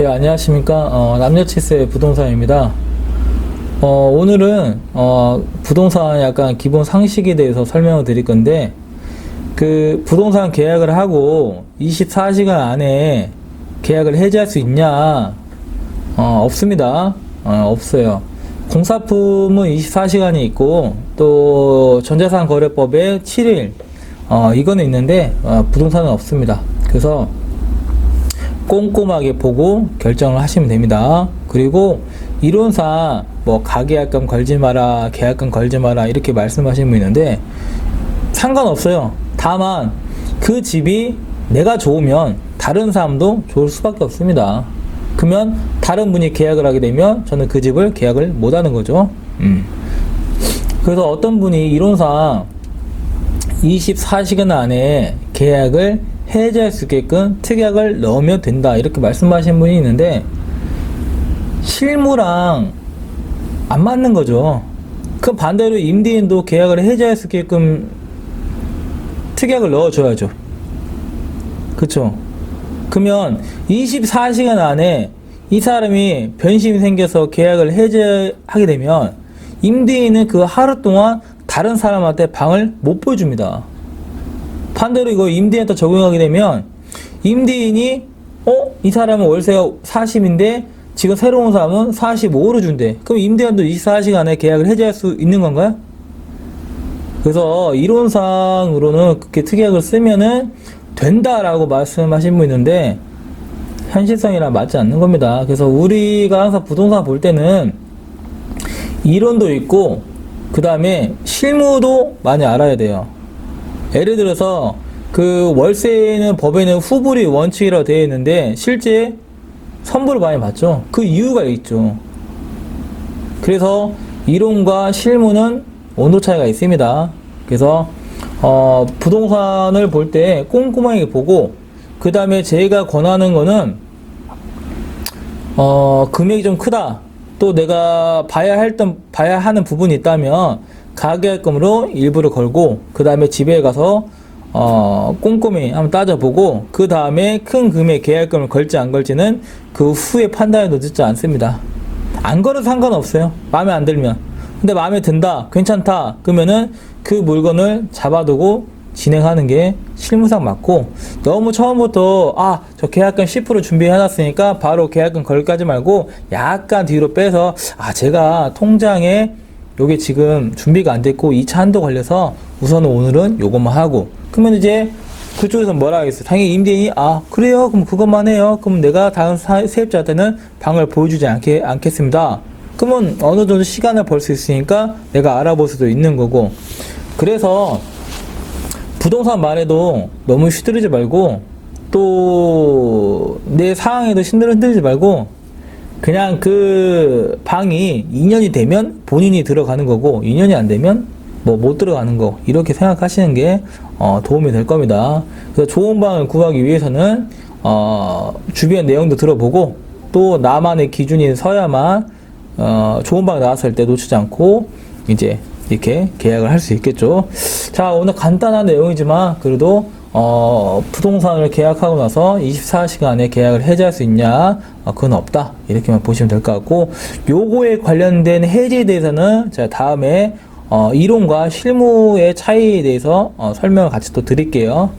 예, 안녕하십니까. 어, 남녀치스의 부동산입니다. 어, 오늘은, 어, 부동산 약간 기본 상식에 대해서 설명을 드릴 건데, 그, 부동산 계약을 하고 24시간 안에 계약을 해지할 수 있냐? 어, 없습니다. 어, 없어요. 공사품은 24시간이 있고, 또, 전자상 거래법에 7일, 어, 이거는 있는데, 어, 부동산은 없습니다. 그래서, 꼼꼼하게 보고 결정을 하시면 됩니다. 그리고 이론상 뭐 가계약금 걸지 마라, 계약금 걸지 마라 이렇게 말씀하시는 분 있는데 상관없어요. 다만 그 집이 내가 좋으면 다른 사람도 좋을 수밖에 없습니다. 그러면 다른 분이 계약을 하게 되면 저는 그 집을 계약을 못 하는 거죠. 음. 그래서 어떤 분이 이론상 24시간 안에 계약을 해지할 수 있게끔 특약을 넣으면 된다 이렇게 말씀하신 분이 있는데 실무랑 안 맞는 거죠. 그 반대로 임대인도 계약을 해지할 수 있게끔 특약을 넣어줘야죠. 그쵸? 그러면 24시간 안에 이 사람이 변심이 생겨서 계약을 해지하게 되면 임대인은 그 하루 동안 다른 사람한테 방을 못 보여줍니다. 반대로 이거 임대인한테 적용하게 되면 임대인이 어? 이 사람은 월세가 40인데 지금 새로운 사람은 45로 준대. 그럼 임대인도 24시간에 계약을 해지할 수 있는 건가요? 그래서 이론상으로는 그렇게 특약을 쓰면은 된다라고 말씀하신 분 있는데 현실성이랑 맞지 않는 겁니다. 그래서 우리가 항상 부동산 볼 때는 이론도 있고 그 다음에 실무도 많이 알아야 돼요. 예를 들어서 그 월세는 법에는 후불이 원칙이라고 되어 있는데 실제 선불을 많이 받죠. 그 이유가 있죠. 그래서 이론과 실무는 온도 차이가 있습니다. 그래서 어, 부동산을 볼 때 꼼꼼하게 보고 그 다음에 제가 권하는 거는 어, 금액이 좀 크다. 또 내가 봐야 했던 봐야 하는 부분이 있다면 가계약금으로 일부를 걸고 그 다음에 집에 가서 어, 꼼꼼히 한번 따져보고 그 다음에 큰 금액 계약금을 걸지 안 걸지는 그 후에 판단해도 늦지 않습니다. 안 걸어도 상관없어요. 마음에 안 들면. 근데 마음에 든다, 괜찮다, 그러면은 그 물건을 잡아두고 진행하는 게 실무상 맞고 너무 처음부터 아 저 계약금 10% 준비해놨으니까 바로 계약금 걸까지 말고 약간 뒤로 빼서 아 제가 통장에 요게 지금 준비가 안 됐고 2차 한도 걸려서 우선은 오늘은 요것만 하고 그러면 이제 그쪽에서 뭐라 하겠어요? 당연히 임대인이 아 그래요? 그럼 그것만 해요. 그럼 내가 다음 사- 세입자한테는 방을 보여주지 않게, 않겠습니다. 그러면 어느 정도 시간을 벌 수 있으니까 내가 알아볼 수도 있는 거고 그래서 부동산 말에도 너무 휘두르지 말고 또 내 상황에도 신들 흔들지 말고 그냥 그 방이 2년이 되면 본인이 들어가는 거고 2년이 안 되면 뭐 못 들어가는 거 이렇게 생각하시는 게 어, 도움이 될 겁니다. 그래서 좋은 방을 구하기 위해서는 어, 주변 내용도 들어보고 또 나만의 기준이 서야만 어, 좋은 방 나왔을 때 놓치지 않고 이제 이렇게 계약을 할 수 있겠죠. 자, 오늘 간단한 내용이지만 그래도 어, 부동산을 계약하고 나서 24시간에 계약을 해지할 수 있냐? 어, 그건 없다. 이렇게만 보시면 될 것 같고, 요거에 관련된 해지에 대해서는 제가 다음에 어, 이론과 실무의 차이에 대해서 어, 설명을 같이 또 드릴게요.